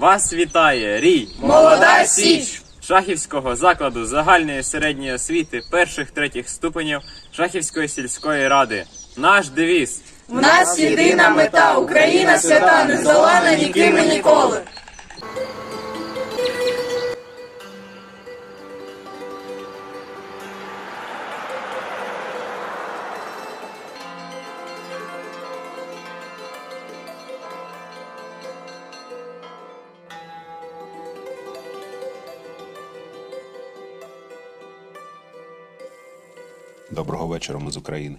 Вас вітає Рій! Молода Січ! Шахівського закладу загальної середньої освіти перших третіх ступенів Шахівської сільської ради. Наш девіз У нас єдина мета Україна свята, не здолана ніким і ніколи. Доброго вечора, ми з України.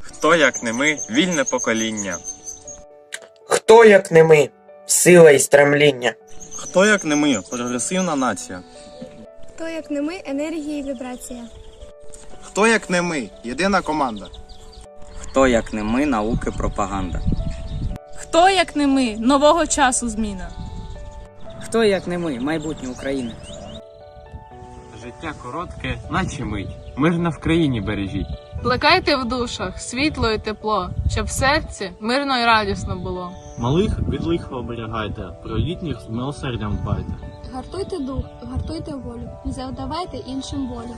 Хто як не ми, вільне покоління. Хто, як не ми, сила і стремління. Хто як не ми, прогресивна нація. Хто як не ми, енергія і вібрація. Хто як не ми, єдина команда. Хто як не ми, науки, пропаганда. Хто, як не ми, нового часу зміна. Хто як не ми, майбутнє України. Життя коротке, наче мить. Мирно в країні бережіть. Плекайте в душах світло і тепло, щоб в серці мирно і радісно було. Малих від лиха оберігайте, про літніх з милосердям дбайте. Гартуйте дух, гартуйте волю, не завдавайте іншим волю.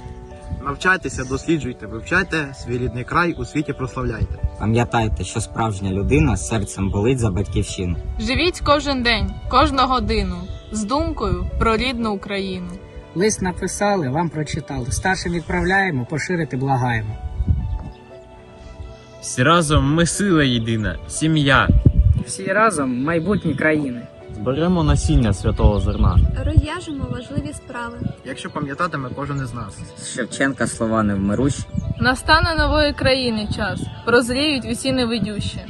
Навчайтеся, досліджуйте, вивчайте свій рідний край у світі прославляйте. Пам'ятайте, що справжня людина серцем болить за батьківщину. Живіть кожен день, кожну годину з думкою про рідну Україну. Лист написали, вам прочитали. Старшим відправляємо, поширити благаємо. Всі разом ми сила єдина, сім'я. Всі разом майбутні країни. Зберемо насіння святого зерна. Розв'яжемо важливі справи. Якщо пам'ятатиме кожен із нас. З Шевченка слова не невмирущі. Настане нової країни час, прозріють усі невидющі.